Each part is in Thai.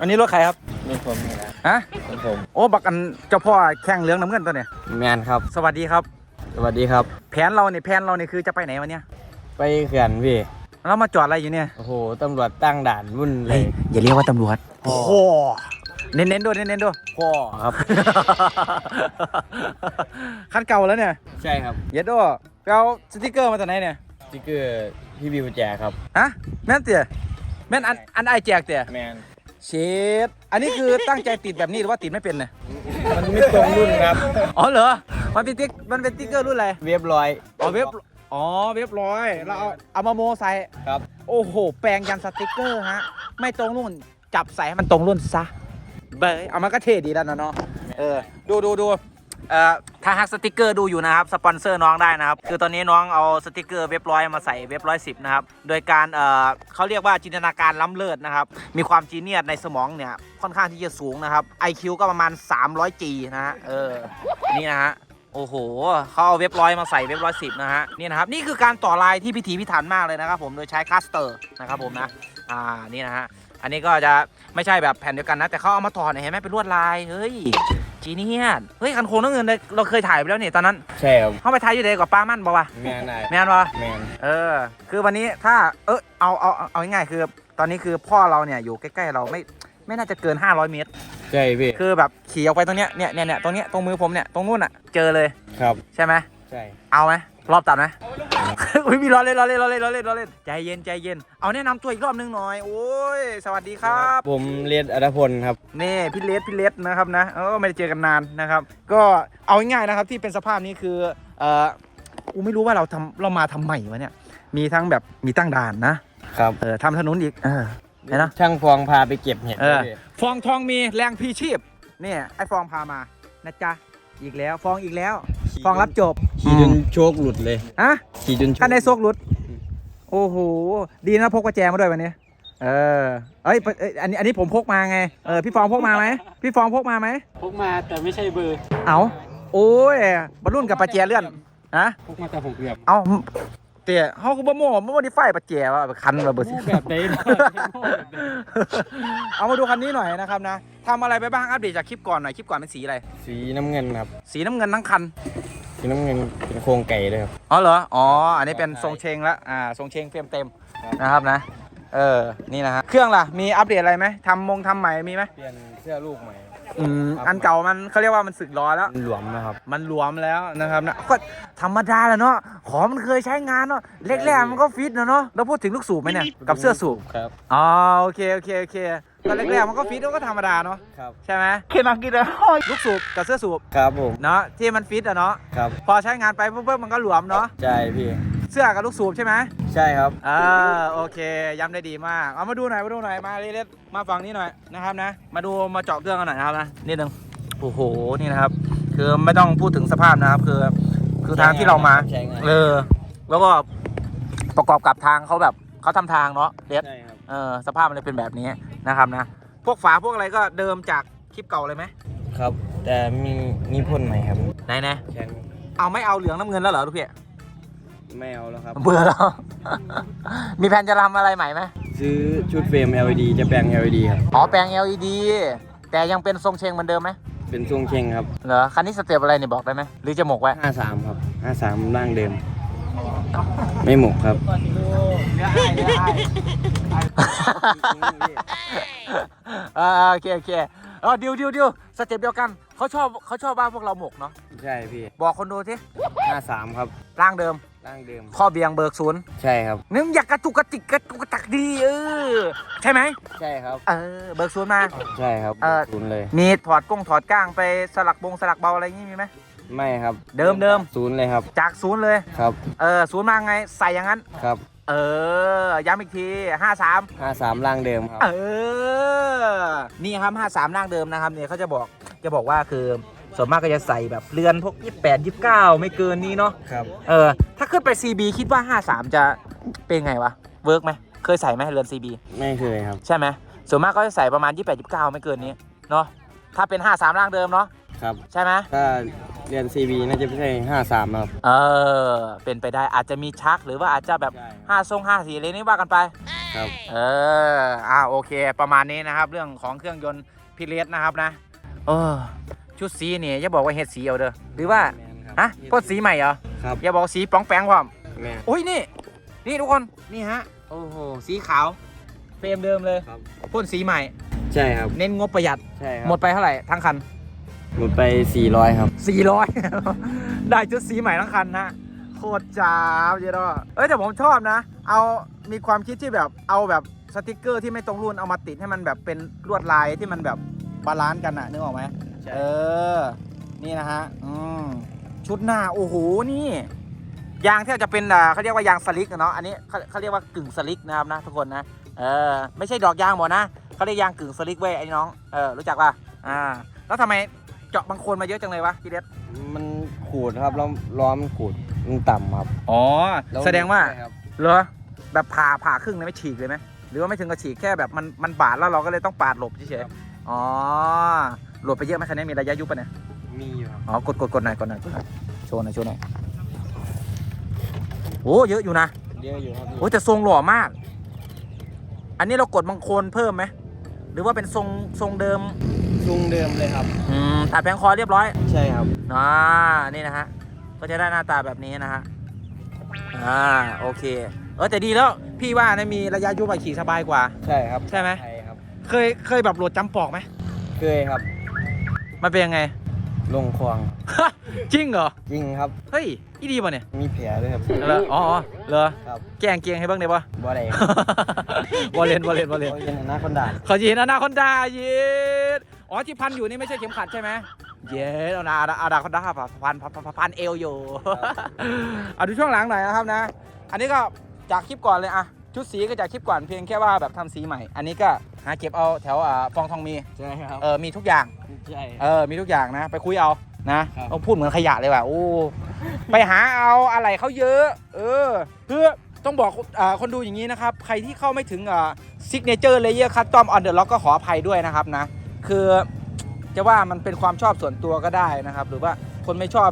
อันนี้รถใครครับมีผมนี่นะฮะเป็นผมโอ้บักอันเจ้าพ่อแข่งเหลืองน้ำเงินตัวเนี่ยแมนครับ สวัสดีครับ สวัสดีครับ แผนเราเนี่ยแผนเราเนี่ยคือจะไปไหนวันเนี้ยไปเขื่อนพี่เรามาจอดอะไรอยู่เนี่ยโอ้โหตำรวจตั้งด่านวุ่นเลยอย่าเรียกว่าตำรวจโอ้โอ้โหเน้นๆด้วยเน้นๆด้วย พ่อครับ คันเก่าแล้วเนี่ยใช่ครับเย็ดด้วยไปเอาสติกเกอร์มาจากไหนเนี่ยสติ๊กเกอร์พี่บิวแจกครับฮะแม่นเตี๋ยแม่นอันอันไอแจกเตี๋ยแมน เชดอันนี้คือตั้งใจติดแบบนี้หรือว่าติดไม่เป็นเนี่ยมันไม่ตรงรุ่นครับ อ๋อเหรอ มันเป็นติ๊กมันเป็นติ๊กเกอร์รุ่นอะไรเรียบร้อยอ๋อเว็บ อ๋อเว็บร้อยเราเอาเอามาโมใส่ครับ โอ้โห แปลงยันสติกเกอร์ฮะ ไม่ตรงรุ่น จับใส่ให้มันตรงรุ่นซะ เบยเอามันก็เท่ดีแล้วนะเนาะ เออ ดูดูดู เอ่อถ้าฮักสติกเกอร์ดูอยู่นะครับสปอนเซอร์น้องได้นะครับ คือตอนนี้น้องเอาสติกเกอร์เว็บร้อยมาใส่เว็บร้อยสิบนะครับ โดยการเอ่อเขาเรียกว่าจินตนาการล้ำเลิศนะครับ มีความจีเนียสในสมองเนี่ยค่อนข้างที่จะสูงนะครับ IQ ก็ประมาณ 300G นะฮะ เออ นี่นะฮะ โอ้โห เขาเอาเว็บร้อยมาใส่เว็บร้อยสิบนะฮะ นี่นะครับ นี่คือการต่อลายที่พิถีพิถันมากเลยนะครับ ผม โดยใช้คัสเตอร์นะครับผมนะ อ่า นี่นะฮะ อันนี้ก็จะไม่ใช่แบบแผ่นเดียวกันนะ แต่เขาเอามาต่อเนี่ยเห็นไหมเป็นลวดลาย เฮ้ย จีเนียสเฮ้ยคันโค้งน้ำเงินเลยเราเคยถ่ายไปแล้วเนี่ยตอนนั้นใช่ครับเขาไปถ่ายอยู่เลยกับป้ามั่นบอกว่าแมนได้แมนวะแมนเออ คือวันนี้ถ้าเออเอาเอาเอาเอาง่ายๆคือ ตอนนี้คือพ่อเราเนี่ยอยู่ใกล้ๆเราไม่ไม่น่าจะเกิน 500 เมตร ใช่พี่คือแบบขี่ออกไปตรงเนี้ยเนี่ยเนี่ยเนี่ยตรงเนี้ยตรงมือผมเนี่ยตรงนู้นอะเจอเลยครับใช่ไหม ใช่เอาไหมรอบตัดไหมอุ้ยมีรอเล่นรอเล่นรอเล่นรอเล่นรอเล่นใจเย็นใจเย็น เอาแนะนำตัวอีกรอบนึงหน่อย โอ้ย สวัสดีครับ ผมเรียนอัตพลครับ นี่พี่เลสพี่เลสนะครับนะเออไม่ได้เจอกันนานนะครับ ก็เอาง่ายๆนะครับที่เป็นสภาพนี้คือเออกูไม่รู้ว่าเราทำเรามาทำใหม่วะเนี่ย มีทั้งแบบมีตั้งด่านนะครับเออทำถนนอีกเออเห็นนะช่างฟองพาไปเก็บเห็ดเออด้วยพี่ฟองทองมีแรงพีชีพเนี่ยไอ้ฟองพามานะจ๊ะอีกแล้วฟองอีกแล้ว ฟองรับจบขี่จนโชคหลุดเลยฮะขี่จนโชคกันในโซกหลุด โอ้โห ดีนะพกกุญแจมาด้วยวันนี้ เออเอ้ยเอ้ย อันนี้ อันนี้ผมพกมาไง เออ พี่ฟองพกมาไหม พี่ฟองพกมาไหม พกมาแต่ไม่ใช่เบอร์ เอาโอ้ยบรรลุนกับปะแจเลื่อนฮะพกมาแต่ผมเกือบเอา เตี๋ยเขาก็บ่โม่บ่บ่ได้ไฟปะแจว่าคันระเบิดสิ แบบไหนเนาะแบบไหนเอามาดูคันนี้หน่อยนะครับนะทำอะไรไปบ้างอัปเดตจากคลิปก่อนหน่อยคลิปก่อนเป็นสีอะไร สีน้ำเงินครับ สีน้ำเงินทั้งคัน สีน้ำเงินเป็นโครงไก่เลยครับ อ๋อเหรอ อ๋อ อันนี้เป็นใช่ทรงเชงละอ่า ทรงเชงเฟรมเต็มครับ นะครับนะ เออ นี่นะฮะ เครื่องล่ะ มีอัปเดตอะไรไหมทำมงทำใหม่มีไหมเปลี่ยนเสื้อลูกใหม่ อืมอันเก่ามันเขาเรียกว่ามันสึกรอแล้ว มันหลวมนะครับ มันหลวมแล้วนะครับนะก็ธรรมดาแหละเนาะของมันเคยใช้งานเนาะแรกๆมันก็ฟิตนะเนาะเราพูดถึงลูกสูบไหมเนี่ยกับเสื้อสูบครับอ๋อโอเคโอเคโอเคก็แรกๆมันก็ฟิตมันก็ธรรมดาเนาะครับใช่ไหมเคนังกินเลยลูกสูบกับเสื้อสูบครับผมเนาะที่มันฟิตอะเนาะครับพอใช้งานไปปุ๊บๆมันก็หลวมเนาะใช่พี่ เสื้อกับลูกสูบใช่ไหมใช่ครับ อ่าโอเคย้ำได้ดีมากเอามาดูหน่อยมาดูหน่อยมาเล็ดๆมาฝั่งนี้หน่อยนะครับนะ มาดูมาเจาะเครื่องกันหน่อยนะครับนะนิดนึงโอ้โหนี่นะครับ คือไม่ต้องพูดถึงสภาพนะครับคือ คือทางที่เรามาใช้งานเออแล้วก็ประกอบกับทางเขาแบบเขาทำทางเนาะเล็ดใช่ครับเออสภาพมันเลยเป็นแบบนี้นะครับนะ พวกฝาพวกอะไรก็เดิมจากคลิปเก่าเลยไหมครับ แต่มีมีพ่นใหม่ครับไหนไหนแค่นี้เอาไม่เอาเหลืองน้ำเงินแล้วเหรอทุกพี่ ไม่เอาแล้วครับ เบื่อแล้ว มีแผนจะทำอะไรใหม่ไหมซื้อชุดเฟรม LED จะแปลง LED ครับ อ๋อแปลง LED แต่ยังเป็นทรงเชงเหมือนเดิมไหมเป็นทรงเชงครับ เหรอ คันนี้สเต็ปอะไรเนี่ยบอกได้ไหมหรือจะหมกไว้ 53 ครับ 53ร่างเดิม ไม่หมกครับ อ่าโอเคโอเคเออดิวดิวดิวสเต็ปเดียวกันเขาชอบเขาชอบว่าพวกเราหมกเนาะ ใช่พี่ บอกคนดูสิ53 ครับ ร่างเดิม ร่างเดิม ข้อเบียงเบิกศูนย์ใช่ครับ นึกอยากกระตุกกระติกกระตุกกระตักดีเออ ใช่ไหม ใช่ครับ เออ เบิกศูนย์มา ใช่ครับเอ่อ ศูนย์เลย มีถอดกงถอดก้างไปสลักบงสลักเบาอะไรอย่างงี้มีไหม ไม่ครับเดิมเดิม ศูนย์เลยครับ จากศูนย์เลย ครับเออศูนย์มาไงใส่อย่างนั้น ครับเออ ย้ำอีกทีห้าสาม53ร่างเดิมครับ เออ นี่ครับ 53ร่างเดิมนะครับเนี่ยเขาจะบอก จะบอกว่าคือ ส่วนมากก็จะใส่แบบเรือนพวก 28 29 ไม่เกินนี้เนาะครับ เออถ้าขึ้นไป CB คิดว่า 53 จะเป็นไงวะเวิร์กไหมเคยใส่ไหมเรือน CB ไม่เคยครับ ใช่ไหมส่วนมากก็จะใส่ประมาณ 28 29 ไม่เกินนี้เนาะถ้าเป็น 53 ร่างเดิมเนาะครับ ใช่ไหมถ้าเรียน CB น่าจะไม่ใช่53ครับ เออเป็นไปได้อาจจะมีชักหรือว่าอาจจะแบบใช่ 5ทรง54อะไรนี่ว่ากันไป ครับ เออ อ่า โอเค ประมาณนี้นะครับ เรื่องของเครื่องยนต์พิเรสนะครับนะ เออ ชุดสีนี่อย่าบอกว่าเฮ็ดสีเอาเด้อหรือว่าแมนครับฮะพ่นสีใหม่เหรอครับอย่าบอกสีป้องแปงความแมนอุ้ยนี่ นี่ทุกคนนี่ฮะโอ้โหสีขาวเฟรมเดิมเลยครับพ่นสีใหม่ ใช่ครับ เน้นงบประหยัดใช่ครับหมดไปเท่าไหร่ทั้งคันหมดไป 400 ครับ 400 ได้ชุดสีใหม่ทั้งคันนะโคตรจ้าบเยดอเอ้ยแต่ผมชอบนะ เอามีความคิดที่แบบเอาแบบสติกเกอร์ที่ไม่ตรงรุ่นเอามาติดให้มันแบบเป็นลวดลายที่มันแบบบาลานซ์กันอะนึกออกไหมใช่ เออ นี่นะฮะอืมชุดหน้า โอ้โห นี่ ยางที่จะเป็นอ่าเขาเรียกว่ายางสลิกอะเนาะ อันนี้เขาเขาเรียกว่ากึ่งสลิกนะครับนะทุกคนนะ เออ ไม่ใช่ดอกยางหมดนะเขาเรียกยางกึ่งสลิกเว้ยไอ้น้อง เออ รู้จักป่ะ อ่า แล้วทำไมเจาะบางคนมาเยอะจังเลยวะพี่เด็ดมันขูดครับแล้วล้อมนขูดมันต่ำครับอ๋อ ล้แสดงว่า ใช่ครับเหรอ แบบผ่าผ่าครึ่งเลยไม่ฉีกเลยไหมหรือว่าไม่ถึงกับฉีกแค่แบบมันมันบาดแล้วเราก็เลยต้องปาดหลบเฉยๆอ๋อ หลบไปเยอะไหมคันนี้มีระยะยุบปะเนี่ย มีอยู่ครับอ๋อกดกดกดหน่อยกดหน่อยกดหน่อยโชว์หน่อยโชว์หน่อยโอ้เยอะอยู่นะเยอะอยู่ครับโอ้แต่ทรงหล่อมาก อันนี้เรากดบางโคนเพิ่มไหมหรือว่าเป็นทรงทรงเดิมลุงเดิมเลยครับอืมตัดแผงคอเรียบร้อยใช่ครับอ่านี่นะฮะก็จะได้หน้าตาแบบนี้นะฮะอ่าโอเค เออแต่ดีแล้วพี่ว่านะมีระยะยุบไปขี่สบายกว่า ใช่ครับใช่ไหมใช่ครับ เคยเคยแบบโหลดจำปอกไหมเคยครับ มันเป็นยังไง ลงควงจริงเหรอ จริงครับ เฮ้ยอีดีป่ะเนี่ยมีแผลด้วยครับ เหรออ๋อเหรอครับ แกงเกียงให้เบ้างได้ปะบ่ได้บอลเลนบอลเลนบอลเลนโอ้ยเป็นอนาคอนดาขอยีนอนาคอนดาเย็ดอ๋อที่พันอยู่นี่ไม่ใช่เข็มขัดใช่ไหมเย็ดเอานาอาดาคอนดาพันพันพันพันเอวอยู่เอาดูช่วงหลังหน่อยนะครับนะ อันนี้ก็จากคลิปก่อนเลยอะชุดสีก็จากคลิปก่อนเพียงแค่ว่าแบบทำสีใหม่ อันนี้ก็หาเก็บเอาแถวอ่าฟองทองมี ใช่ครับ เออมีทุกอย่าง ใช่ เออ มีทุกอย่างนะ ไปคุยเอา นะครับเอาพูดเหมือนขยะเลยว่ะ โอ้ ไปหาเอาอะไรเขาเยอะ เออ เพื่อต้องบอกอ่าคนดูอย่างนี้นะครับ ใครที่เข้าไม่ถึงอ่า signature layer custom on the lock ก็ขออภัยด้วยนะครับนะ คือจะว่ามันเป็นความชอบส่วนตัวก็ได้นะครับ หรือว่าคนไม่ชอบ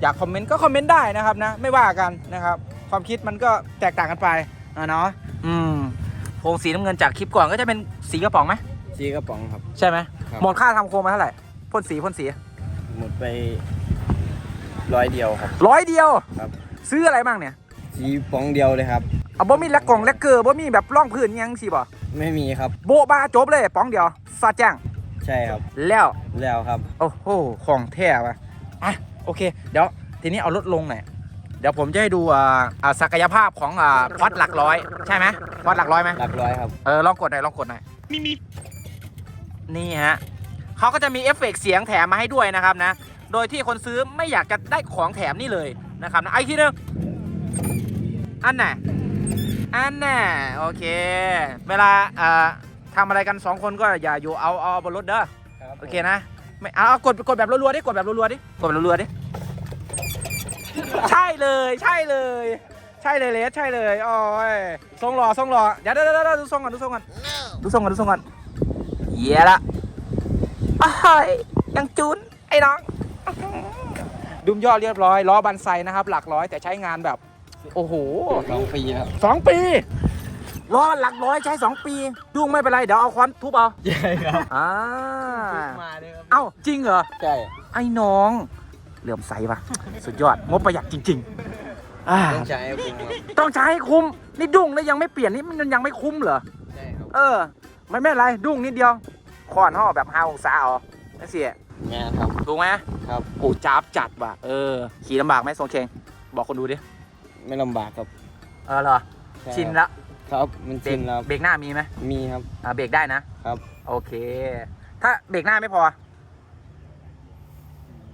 อยากคอมเมนต์ก็คอมเมนต์ได้นะครับนะ ไม่ว่ากันนะครับ ความคิดมันก็แตกต่างกันไปอะเนาะ อืมโครงสีน้ำเงินจากคลิปก่อนก็จะเป็นสีกระป๋องไหมซีกระป๋องครับ ใช่ไหม ครับ หมดค่าทำโครงมาเท่าไหร่พ่นสีพ่นสีหมดไปร้อยเดียวครับ ร้อยเดียวครับ ซื้ออะไรบ้างเนี่ยสีป๋องเดียวเลยครับ เอาบ่มีแลกกล่องแลกเกอร์บ่มีแบบร่องพื้นอิหยังสิบ่ไม่มีครับ โบ๊ะบ้าจบเลยป๋องเดียวซาแจ้งใช่ครับ แล้ว แล้วครับ โอ้โห ของแท้ว่ะ อะ โอเค เดี๋ยว ทีนี้เอารถลงหน่อย เดี๋ยวผมจะให้ดูอ่าอ่าศักยภาพของอ่าพอดหลักร้อย ใช่ไหมพอดหลักร้อยไหมหลักร้อยครับ เออ ลองกดหน่อย ลองกดหน่อยมีมี นี่ฮะเขาก็จะมีเอฟเฟกต์เสียงแถมมาให้ด้วยนะครับนะ โดยที่คนซื้อไม่อยากจะได้ของแถมนี่เลยนะครับนะไอ้ทีนึงอันไหนอันน่ะโอเค เวลาอ่าทำอะไรกันสองคนก็อย่าอยู่เอาเอาบนรถเด้อครับโอเคนะไม่เอาเอากดกดแบบรัวๆดิกดแบบรัวๆดิกดแบบรัวๆดิใช่เลยใช่เลย ใช่เลยเลสใช่เลยโอ้ยทรงหล่อทรงหล่อเดี๋ยวเดี๋ยวเดี๋ยวเดี๋ยวดูทรงก่อนดูทรงก่อนดูทรงก่อนดูทรงก่อน เหี้ยละอ้ายยังจุนไอ้น้อง ดุมยอดเรียบร้อยล้อบันไซนะครับ หลักร้อยแต่ใช้งานแบบ โอ้โหสองปีครับสองปีล้อหลักร้อยใช้สองปีดุ้งไม่เป็นไร เดี๋ยวเอาค้อนทุบเอาใช่ครับอ่ามาเลยครับเอ้าจริงเหรอ ใช่ ไอ้น้องเหลื่อมใสปะสุดยอด งบประหยัดจริงๆอ่าต้องใช้ให้คุ้มครับต้องใช้ให้คุ้ม นี่ดุ้งแล้วยังไม่เปลี่ยนนี่มันยังไม่คุ้มเหรอ ใช่ครับ เออ ไม่ไม่เป็นไร ดุ้งนิดเดียว คอนห่อแบบห้าองศาอ๋อนั่นสิงานครับ ถูกไหมครับ โอ้จ้าบจัดว่ะ เออ ขี่ลำบากไหมทรงเคงบอกคนดูดิ ไม่ลำบากครับ เออเหรอ ใช่ชินครับละครับ มันเบรชิกนแล้วเบรกหน้ามีไหมมีครับ อ่าเบรกได้นะ ครับ โอเค ถ้าเบรกหน้าไม่พอ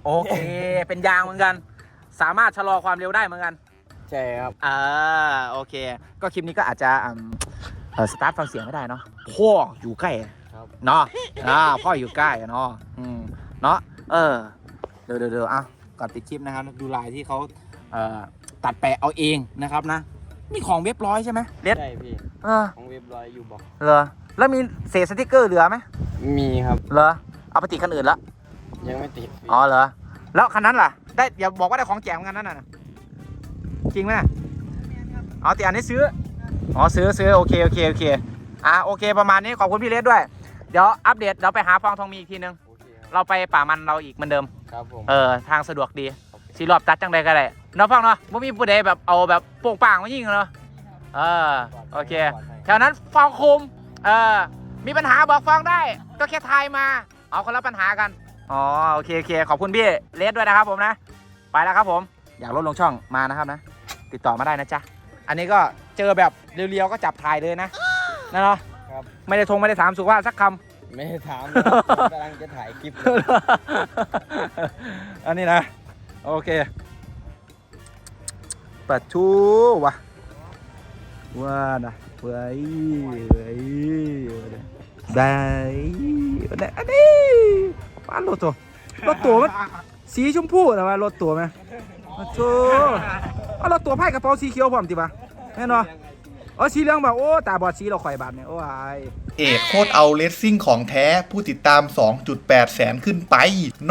โอเค เป็นยางเหมือนกัน สามารถชะลอความเร็วได้เหมือนกัน ใช่ครับ อ่าโอเค ก็คลิปนี้ก็อาจจะอืมเออสตาร์ทฟังเสียงไม่ได้เนาะพ่ออยู่ใกล้ครับ เนาะอ่าพ่ออยู่ใกล้อะเนาะอืมเนาะเออเดี๋ยวเดี๋ยวเดี๋ยวอะก่อนติดคลิปนะครับ ดูลายที่เขาเอ่อตัดแปะเอาเองนะครับนะนี่ของเว็บร้อยใช่ไหมเล็ดใช่พี่ เออของเว็บร้อยอยู่บอกเหรอแล้วมีเศษสติกเกอร์เหลือไหมมีครับ เหรอเอาไปติดคันอื่นละยังไม่ติดพี่อ๋อเหรอแล้วคันนั้นล่ะ ได้อย่าบอกว่าได้ของแจกเหมือนกันนั่นน่ะจริงไหมอ๋อแต่อันนี้ซื้ออ๋อซื้อซื้อโอเคโอเคโอเคอะโอเคประมาณนี้ขอบคุณพี่เลสด้วย เดี๋ยวอัปเดตเดี๋ยวไปหาฟองทองมีอีกทีนึง โอเคครับเราไปป่ามันเราอีกเหมือนเดิม ครับผมเออทางสะดวกดีสีรอบตัดจังใดก็ได้เนาะฟังเนาะไม่มีผู้ใดแบบเอาแบบโป่งป่างมายิงเนาะเออโอเคแถวนั้นฟองคุม เออ มีปัญหาบอกฟองได้ ก็แค่ทายมา เอาคนละปัญหากัน อ๋อ โอเคโอเค ขอบคุณพี่เลสด้วยนะครับผมนะ ไปแล้วครับผม อยากลดลงช่องมานะครับนะ ติดต่อมาได้นะจ๊ะ อันนี้ก็เจอแบบเรียวๆก็จับถ่ายเลยนะนะเนาะครับ ไม่ได้ทงไม่ได้ถามสุขภาพสักคำ ไม่ได้ถามกำลังจะถ่ายคลิปอันนี้นะ โอเคปัดชูวะว่านะเว้ยเว้ยได้ได้อันนี้ว่ารถตัวรถตัวมันสีชมพูนะว่ารถตัวไหมปัดชูเอารถตัวไพ่กระเป๋าสีเขียวพร้อมติปะแน่นอน อ๋อสีเหลืองแบบโอ้ตาบอดสีเราข่อยบาดเนี่ยโอ้ยเอกโคตรเอาเลสซิ่งของแท้ผู้ติดตาม 2.8 แสนขึ้นไป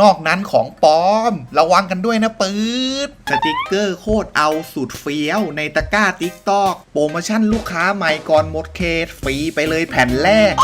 นอกนั้นของปลอม ระวังกันด้วยนะปื๊ดสติกเกอร์โคตรเอาสุดเฟี้ยว ในตะกร้าติ๊กตอกโปรโมชั่นลูกค้าใหม่ก่อนหมดเขตฟรีไปเลยแผ่นแรก